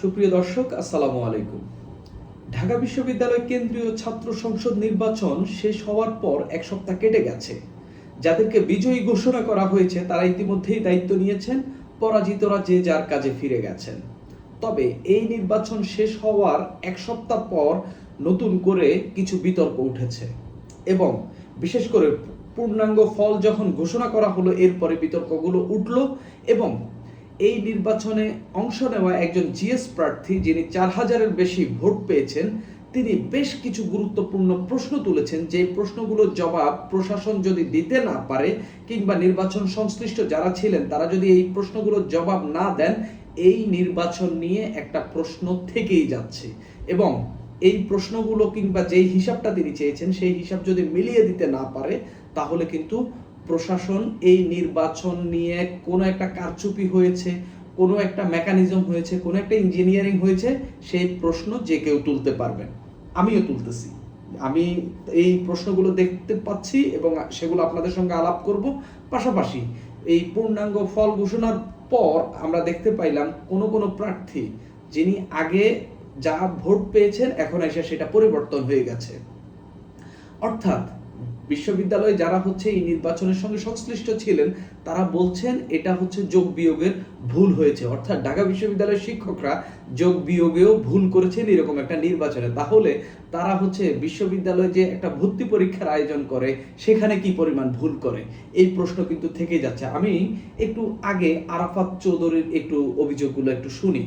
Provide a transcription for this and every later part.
সুপ্রিয় দর্শক, আসসালামু আলাইকুম। ঢাকা বিশ্ববিদ্যালয় কেন্দ্রীয় ছাত্র সংসদ নির্বাচন শেষ হওয়ার পর এক সপ্তাহ কেটে গেছে। যাদেরকে বিজয়ী ঘোষণা করা হয়েছে, তারা ইতিমধ্যেই দায়িত্ব নিয়েছেন পরাজিতরা যে যার কাজে ফিরে গেছেন। তবে এই নির্বাচন শেষ হওয়ার এক সপ্তাহ পর নতুন করে কিছু বিতর্ক উঠেছে এবং বিশেষ করে পূর্ণাঙ্গ ফল যখন ঘোষণা করা হলো, এরপরে বিতর্কগুলো উঠল এবং এই নির্বাচনে অংশ নেওয়া একজন জিএস প্রার্থী যিনি চার হাজারের বেশি ভোট পেয়েছেন, তিনি বেশ কিছু গুরুত্বপূর্ণ প্রশ্ন তুলেছেন। যে প্রশ্নগুলোর জবাব প্রশাসন যদি দিতে না পারে কিংবা নির্বাচন সংশ্লিষ্ট যারা ছিলেন, তারা যদি এই প্রশ্নগুলোর জবাব না দেন, এই নির্বাচন নিয়ে একটা প্রশ্ন থেকেই যাচ্ছে। এবং এই প্রশ্নগুলো কিংবা যেই হিসাবটা তিনি চেয়েছেন, সেই হিসাব যদি মিলিয়ে দিতে না পারে, তাহলে কিন্তু প্রশাসন এই নির্বাচন নিয়ে কোনো একটা কারচুপি হয়েছে, কোনো একটা মেকানিজম হয়েছে, কোনো একটা ইঞ্জিনিয়ারিং হয়েছে, সেই প্রশ্ন যে কেউ তুলতে পারবেন আমিও তুলতেছি। আমি এই প্রশ্নগুলো দেখতে পাচ্ছি এবং সেগুলো আপনাদের সঙ্গে আলাপ করব। পাশাপাশি এই পূর্ণাঙ্গ ফল ঘোষণার পর আমরা দেখতে পাইলাম কোনো কোনো প্রার্থী যিনি আগে যা ভোট পেয়েছেন, এখন এসে সেটা পরিবর্তন হয়ে গেছে। অর্থাৎ বিশ্ববিদ্যালয়ে যারা হচ্ছে এই নির্বাচনের সঙ্গে সংশ্লিষ্ট ছিলেন, তারা বলছেন এটা হচ্ছে যোগ বিয়োগের ভুল হয়েছে। অর্থাৎ ঢাকা বিশ্ববিদ্যালয়ের শিক্ষকরা যোগ বিয়োগেও ভুল করেছেন এরকম একটা নির্বাচনে। তাহলে তারা হচ্ছে বিশ্ববিদ্যালয়ে যে একটা ভর্তি পরীক্ষার আয়োজন করে, সেখানে কি পরিমাণ ভুল করে? এই প্রশ্ন কিন্তু থেকে যাচ্ছে। আমি একটু আগে আরাফাত চৌধুরীর একটু অভিযোগগুলো একটু শুনি।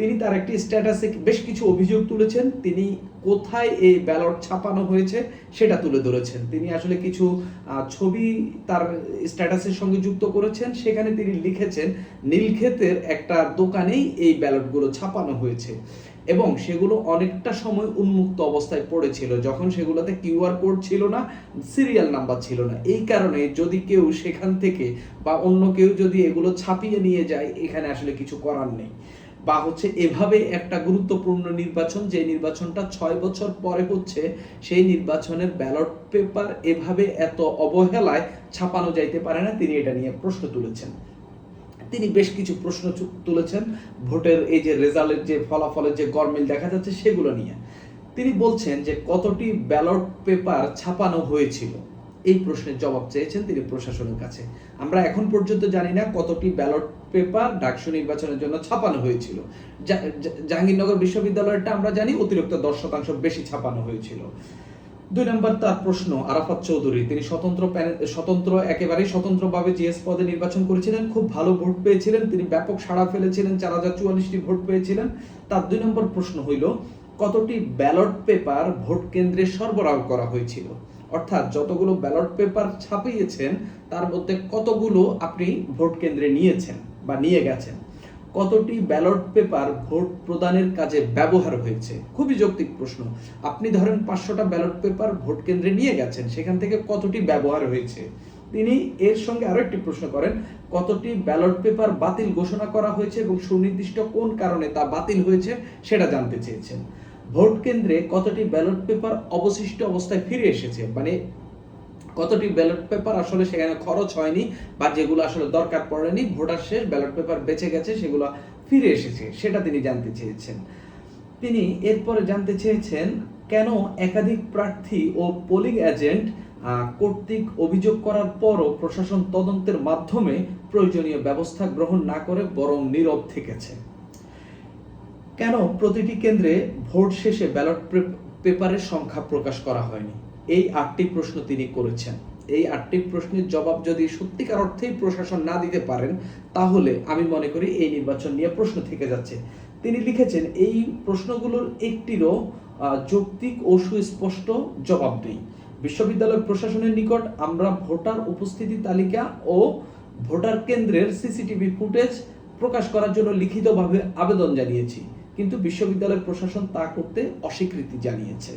তিনি তার একটি স্ট্যাটাসে বেশ কিছু অভিযোগ তুলেছেন। তিনি কোথায় এই ব্যালট ছাপানো হয়েছে সেটা তুলে ধরেছেন। তিনি আসলে কিছু ছবি তার স্ট্যাটাসের সঙ্গে যুক্ত করেছেন। সেখানে তিনি লিখেছেন, নীলক্ষেতের একটা দোকানেই এই ব্যালটগুলো ছাপানো হয়েছে। এবং সেগুলো অনেকটা সময় উন্মুক্ত অবস্থায় পড়েছিল। যখন সেগুলোতে কিউআর কোড ছিল না সিরিয়াল নাম্বার ছিল না। এই কারণে যদি কেউ সেখান থেকে বা অন্য কেউ যদি এগুলো ছাপিয়ে নিয়ে যায়, এখানে আসলে কিছু করার নেই। বা হচ্ছে এভাবে একটা গুরুত্বপূর্ণ নির্বাচন, যে নির্বাচনটা ছয় বছর পরে হচ্ছে, সেই নির্বাচনের ব্যালট পেপার এভাবে এত অবহেলায় ছাপানো যাইতে পারে না, তিনি এটা নিয়ে প্রশ্ন তুলেছেন। তিনি বেশ কিছু প্রশ্ন তুলেছেন, ভোটের এই যে রেজাল্টের যে ফলাফলের যে গরমিল দেখা যাচ্ছে সেগুলো নিয়ে। তিনি বলছেন যে কতটি ব্যালট পেপার ছাপানো হয়েছিল? এই প্রশ্নের জবাব চেয়েছেন তিনি প্রশাসনের কাছে। আমরা এখন পর্যন্ত জানি না কতটি ব্যালট পেপার ডাকসু নির্বাচনের জন্য ছাপানো হয়েছিল। জাহাঙ্গীরনগর বিশ্ববিদ্যালয়টা আমরা জানি অতিরিক্ত দশ শতাংশ বেশি ছাপানো হয়েছিল। দুই নম্বর তার প্রশ্ন, আরাফাত চৌধুরী, তিনি স্বতন্ত্র স্বতন্ত্র, একেবারেই স্বতন্ত্রভাবে জিএস পদে নির্বাচন করেছিলেন, খুব ভালো ভোট পেয়েছিলেন, তিনি ব্যাপক সাড়া ফেলেছিলেন, চার হাজার চুয়াল্লিশটি ভোট পেয়েছিলেন। তার দুই নম্বর প্রশ্ন হইল, কতটি ব্যালট পেপার ভোট কেন্দ্রে সরবরাহ করা হয়েছিল? অর্থাৎ যতগুলো ব্যালট পেপার ছাপিয়েছেন, তার মধ্যে কতগুলো আপনি ভোট কেন্দ্রে নিয়েছেন বা নিয়ে গেছেন? কতটি ব্যালট পেপার ভোট প্রদানের কাজে ব্যবহার হয়েছে? খুবই যৌক্তিক প্রশ্ন। আপনি ধরেন পাঁচশোটা ব্যালট পেপার ভোট কেন্দ্রে নিয়ে গেছেন, সেখান থেকে কতটি ব্যবহার হয়েছে? তিনি এর সঙ্গে আরও একটি প্রশ্ন করেন, কতটি ব্যালট পেপার বাতিল ঘোষণা করা হয়েছে এবং সুনির্দিষ্ট কোন কারণে তা বাতিল হয়েছে সেটা জানতে চেয়েছেন। ভোট কেন্দ্রে কতটি ব্যালট পেপার অবশিষ্ট অবস্থায় ফিরে এসেছে? মানে কতটি ব্যালট পেপার আসলে সেখানে খরচ হয়নি বা যেগুলো আসলে দরকার পড়েনি, ভোটার শেষ, ব্যালট পেপার বেঁচে গেছে, সেগুলো ফিরে এসেছে, সেটা তিনি জানতে চেয়েছেন। তিনি এরপরে জানতে চেয়েছেন, কেন একাধিক প্রার্থী ও পোলিং এজেন্ট কর্তৃক অভিযোগ করার পরও প্রশাসন তদন্তের মাধ্যমে প্রয়োজনীয় ব্যবস্থা গ্রহণ না করে বরং নীরব থেকেছে? কেন প্রতিটি কেন্দ্রে ভোট শেষে ব্যালট পেপারের সংখ্যা প্রকাশ করা হয়নি? এই আটটি প্রশ্ন তিনি করেছেন। এই আটটি প্রশ্নের জবাব যদি সত্যিকার অর্থেই প্রশাসন না দিতে পারেন, তাহলে আমি মনে করি এই নির্বাচন নিয়ে প্রশ্ন থেকে যাচ্ছে। তিনি লিখেছেন, এই প্রশ্নগুলোর একটিরও যৌক্তিক ও সুস্পষ্ট জবাব নেই। বিশ্ববিদ্যালয় প্রশাসনের নিকট আমরা ভোটার উপস্থিতি তালিকা ও ভোটার কেন্দ্রের সিসিটিভি ফুটেজ প্রকাশ করার জন্য লিখিতভাবে আবেদন জানিয়েছি। কিন্তু বিশ্ববিদ্যালয় প্রশাসন তা করতে অস্বীকৃতি জানিয়েছে।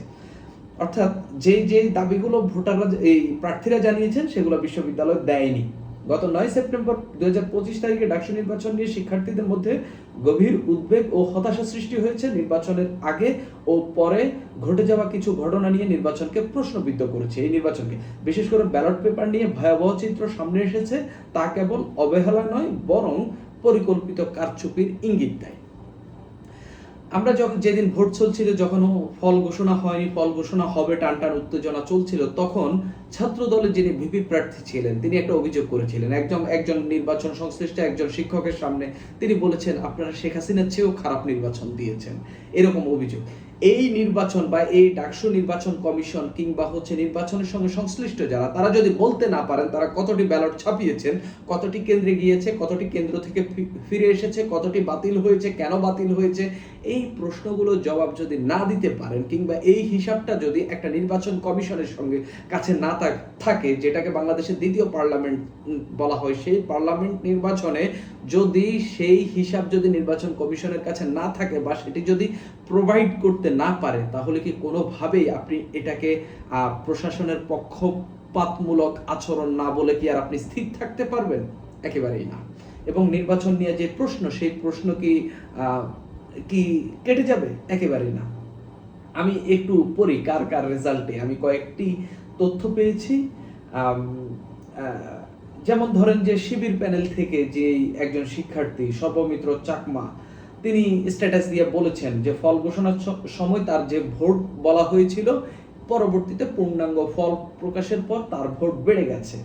অর্থাৎ যে যে দাবিগুলো ভোটাররা এই প্রার্থীরা জানিয়েছেন, সেগুলো বিশ্ববিদ্যালয় দেয়নি। গত নয় সেপ্টেম্বর দুই হাজার পঁচিশ তারিখে ডাকসু নির্বাচন নিয়ে শিক্ষার্থীদের মধ্যে গভীর উদ্বেগ ও হতাশা সৃষ্টি হয়েছে। নির্বাচনের আগে ও পরে ঘটে যাওয়া কিছু ঘটনা নিয়ে নির্বাচনকে প্রশ্নবিদ্ধ করেছে এই নির্বাচনকে। বিশেষ করে ব্যালট পেপার নিয়ে ভয়াবহ চিত্র সামনে এসেছে। তা কেবল অবহেলা নয়, বরং পরিকল্পিত কারচুপির ইঙ্গিত দেয়। আমরা যখন যেদিন ভোট চলছিল, যখন ফল ঘোষণা হয়নি, ফল ঘোষণা হবে টান টান উত্তেজনা চলছিল, তখন ছাত্র দলের যিনি ভিপি প্রার্থী ছিলেন, তিনি একটা অভিযোগ করেছিলেন। একজন একজন নির্বাচন সংশ্লিষ্ট, একজন শিক্ষকের সামনে তিনি বলেছেন, আপনারা শেখ হাসিনার চেয়েও খারাপ নির্বাচন দিয়েছেন। এরকম অভিযোগ। এই নির্বাচন বা এই ডাকসু নির্বাচন কমিশন কিংবা হচ্ছে নির্বাচনের সঙ্গে সংশ্লিষ্ট যারা, তারা যদি বলতে না পারেন, তারা কতটি ব্যালট ছাপিয়েছেন, কতটি কেন্দ্রে গিয়েছে, কতটি কেন্দ্র থেকে ফিরে এসেছে, কতটি বাতিল হয়েছে, কেন বাতিল হয়েছে, এই প্রশ্নগুলোর জবাব যদি না দিতে পারেন কিংবা এই হিসাবটা যদি একটা নির্বাচন কমিশনের সঙ্গে কাছে না থাক- যেটাকে বাংলাদেশের দ্বিতীয় পার্লামেন্ট বলা হয়, সেই পার্লামেন্ট নির্বাচনে যদি সেই হিসাব যদি নির্বাচন কমিশনের কাছে না থাকে বা সেটি যদি প্রোভাইড করতে না পারে, তাহলে কি কোনোভাবেই আপনি এটাকে প্রশাসনের পক্ষপাতমূলক আচরণ না বলে কি আর আপনি স্থির থাকতে পারবেন? একেবারেই না। এবং নির্বাচন নিয়ে যে প্রশ্ন, সেই প্রশ্ন কি কি কেটে যাবে? একেবারেই না। আমি একটু পড়ি কার কার রেজাল্টে আমি কয়েকটি তথ্য পেয়েছি। যেমন ধরেন যে শিবির প্যানেল থেকে যে একজন শিক্ষার্থী সর্বমিত্র চাকমা, তিনি স্ট্যাটাস দিয়ে বলেছেন যে ফল ঘোষণার সময় তার যে ভোট বলা হয়েছিল, পরবর্তীতে পূর্ণাঙ্গ ফল প্রকাশের পর তার ভোট বেড়ে গেছে।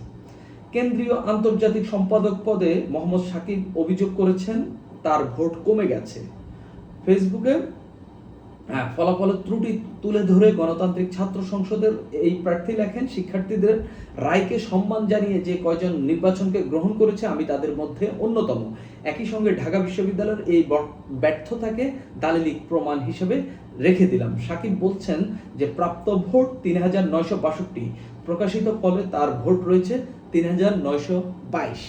কেন্দ্রীয় আন্তর্জাতিক সম্পাদক পদে মোহাম্মদ সাকিব অভিযোগ করেছেন, তার ভোট কমে গেছে। ফেসবুকে হ্যাঁ, ফলাফলের ত্রুটি তুলে ধরে গণতান্ত্রিক ছাত্র সংসদের এই প্রার্থী লেখেন শিক্ষার্থীদের রায়কে সম্মান জানিয়ে যে কয়জন নির্বাচনকে গ্রহণ করেছে আমি তাদের মধ্যে অন্যতম। একই সঙ্গে ঢাকা বিশ্ববিদ্যালয়ের এই ব্যর্থতাকে দালিলিক প্রমাণ হিসেবে রেখে দিলাম। সাকিব বলছেন যে প্রাপ্ত ভোট তিন হাজার নয়শো বাষট্টি। প্রকাশিত ফলে তার ভোট রয়েছে তিন হাজার নয়শো বাইশ।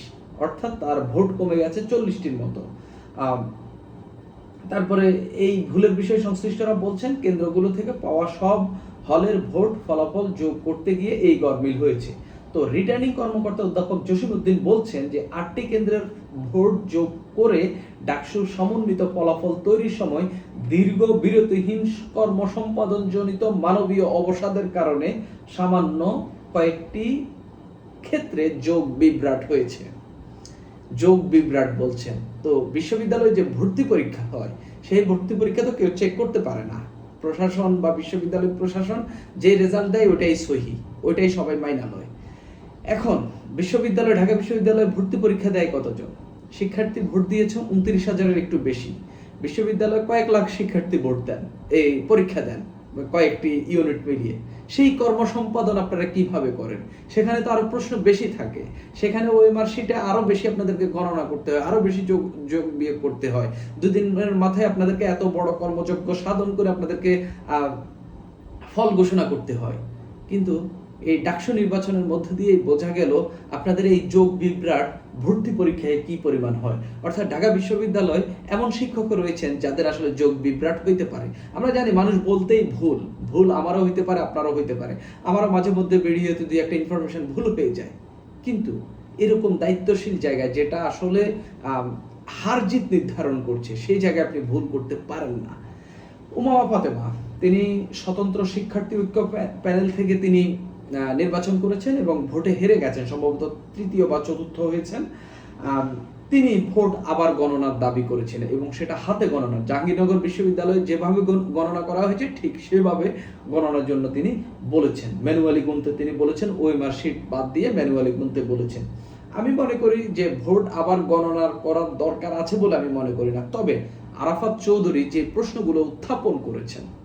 অর্থাৎ তার ভোট কমে গেছে চল্লিশটির মতো। তারপরে এই ভুলের বিষয়ে সংশ্লিষ্টরা বলছেন, কেন্দ্রগুলো থেকে পাওয়া সব হলের ভোট ফলাফল যোগ করতে গিয়ে এই গরমিল হয়েছে। তো রিটার্নিং কর্মকর্তা অধ্যাপক জসিমউদ্দিন বলছেন যে, আটটি কেন্দ্রের ভোট যোগ করে ডাকসুর সমন্বিত ফলাফল তৈরির সময় দীর্ঘ বিরতিহীন কর্ম সম্পাদন জনিত মানবীয় অবসাদের কারণে সামান্য কয়েকটি ক্ষেত্রে যোগ বিভ্রাট হয়েছে। যোগ বিভ্রাট বলছেন। তো বিশ্ববিদ্যালয়ে যে ভর্তি পরীক্ষা হয়, সেই ভর্তি পরীক্ষা তো কেউ চেক করতে পারে না। প্রশাসন বা বিশ্ববিদ্যালয় প্রশাসন যে রেজাল্ট দেয় ওটাই সহি, ওইটাই সবাই মাইনা লয়। এখন, বিশ্ববিদ্যালয়, ঢাকা বিশ্ববিদ্যালয়ে ভর্তি পরীক্ষা দেয় কতজন? শিক্ষার্থী ভোট দিয়েছে উনত্রিশ হাজারের একটু বেশি। বিশ্ববিদ্যালয়ে কয়েক লাখ শিক্ষার্থী ভোট দেন, এই পরীক্ষা দেন কয়েকটি ইউনিট মিলিয়ে। সেই কর্ম সম্পাদন আপনারা কীভাবে করেন? সেখানে তো আরও প্রশ্ন বেশি থাকে। সেখানে ওই মার্কশিটে আরও বেশি আপনাদেরকে গণনা করতে হয়, আরও বেশি যোগ যোগ বিয়োগ করতে হয়। দুদিনের মাথায় আপনাদেরকে এত বড় কর্মযজ্ঞ সাধন করে আপনাদেরকে ফল ঘোষণা করতে হয়। কিন্তু এই ডাকসু নির্বাচনের মধ্য দিয়ে বোঝা গেল আপনাদের এই যোগ বিভ্রাট ভর্তি পরীক্ষায় কি পরিমাণ হয়। অর্থাৎ ঢাকা বিশ্ববিদ্যালয় এমন শিক্ষক রয়েছেন যাদের আসলে যোগ বিভ্রাট হইতে পারে। আমরা জানি মানুষ বলতেই ভুল। ভুল আমারও হইতে পারে, আপনারও হইতে পারে। আমারও মাঝে মধ্যে বেরিয়ে হতে দুই একটা ইনফরমেশন ভুল পেয়ে যায়। কিন্তু এরকম দায়িত্বশীল জায়গায় যেটা আসলে হার জিত নির্ধারণ করছে, সেই জায়গায় আপনি ভুল করতে পারেন না। উমা ফাতেমা, তিনি স্বতন্ত্র শিক্ষার্থী ঐক্য প্যানেল থেকে তিনি নির্বাচন করেছেন এবং ভোটে হেরে গেছেন, সম্ভবত তৃতীয় বা চতুর্থ হয়েছেন। তিনি ভোট আবার গণনার দাবি করেছিলেন এবং সেটা হাতে গণনা। জাহাঙ্গীরনগর বিশ্ববিদ্যালয়ে যেভাবে গণ- গণনা করা হয়েছে, ঠিক সেভাবে গণনার জন্য তিনি বলেছেন। ম্যানুয়ালি গুনতে তিনি বলেছেন ওই মার্কশিট বাদ দিয়ে ম্যানুয়ালি গুনতে বলেছেন। আমি মনে করি যে ভোট আবার গণনার করার দরকার আছে বলে আমি মনে করি না। তবে আরাফাত চৌধুরী যে প্রশ্নগুলো উত্থাপন করেছেন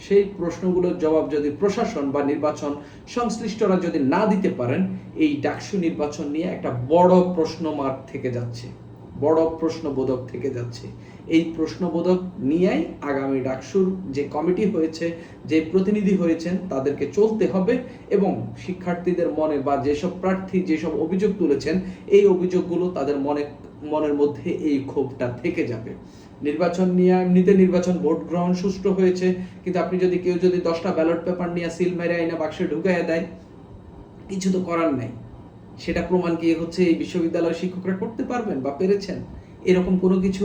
সেই প্রশ্নগুলোর জবাব যদি প্রশাসন বা নির্বাচন সংশ্লিষ্টরা যদি না দিতে পারেন, এই ডাকসু নির্বাচন নিয়ে একটা বড় প্রশ্নমার্ক থেকে যাচ্ছে। বড় প্রশ্নবোধক থেকে যাচ্ছে। এই প্রশ্নবোধক নিয়েই আগামী ডাকসুর যে কমিটি হয়েছে, যে প্রতিনিধি হয়েছেন, তাদেরকে চলতে হবে এবং শিক্ষার্থীদের মনে বা যেসব প্রার্থী, যেসব অভিযোগ তুলেছেন, এই অভিযোগগুলো তাদের মনে মনের মধ্যে এই ক্ষোভটা থেকে যাবে। নির্বাচন নিয়ে এমনিতে নির্বাচন ভোট গ্রহণ সুষ্ঠু হয়েছে, কিন্তু আপনি যদি কেউ যদি দশটা ব্যালট পেপার নিয়ে সিল মেরে আইনা বাক্সে ঢুকাইয়া দেয়, কিছু তো করার নাই। সেটা প্রমাণ কি হচ্ছে এই বিশ্ববিদ্যালয়ের শিক্ষকরা করতে পারবেন বা পেরেছেন? এরকম কোনো কিছু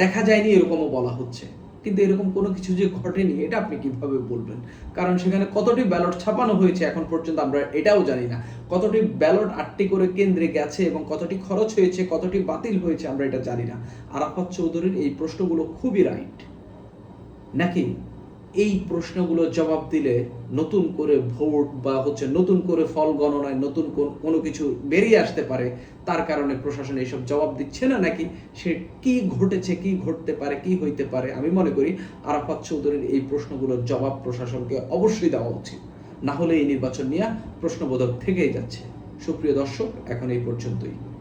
দেখা যায়নি, এরকমও বলা হচ্ছে। কিন্তু এরকম কোনো কিছু যে ঘটেনি, এটা আপনি কীভাবে বলবেন? কারণ সেখানে কতটি ব্যালট ছাপানো হয়েছে এখন পর্যন্ত আমরা এটাও জানি না। কতটি ব্যালট আটটি করে কেন্দ্রে গেছে এবং কতটি খরচ হয়েছে, কতটি বাতিল হয়েছে, আমরা এটা জানি না। আরাফাত চৌধুরীর এই প্রশ্নগুলো খুবই রাইট। নাকি? এই প্রশ্নগুলোর জবাব দিলে নতুন করে ভোট বা হচ্ছে নতুন করে ফল গণনায় নতুন কোনো কিছু বেরিয়ে আসতে পারে, তার কারণে প্রশাসন এইসব জবাব দিচ্ছে না নাকি? সে কি ঘটেছে, কি ঘটতে পারে, কি হইতে পারে? আমি মনে করি আরাফাত চৌধুরীর এই প্রশ্নগুলোর জবাব প্রশাসনকে অবশ্যই দেওয়া উচিত। না হলে এই নির্বাচন নিয়ে প্রশ্নবোধক থেকেই যাচ্ছে। সুপ্রিয় দর্শক, এখন এই পর্যন্তই।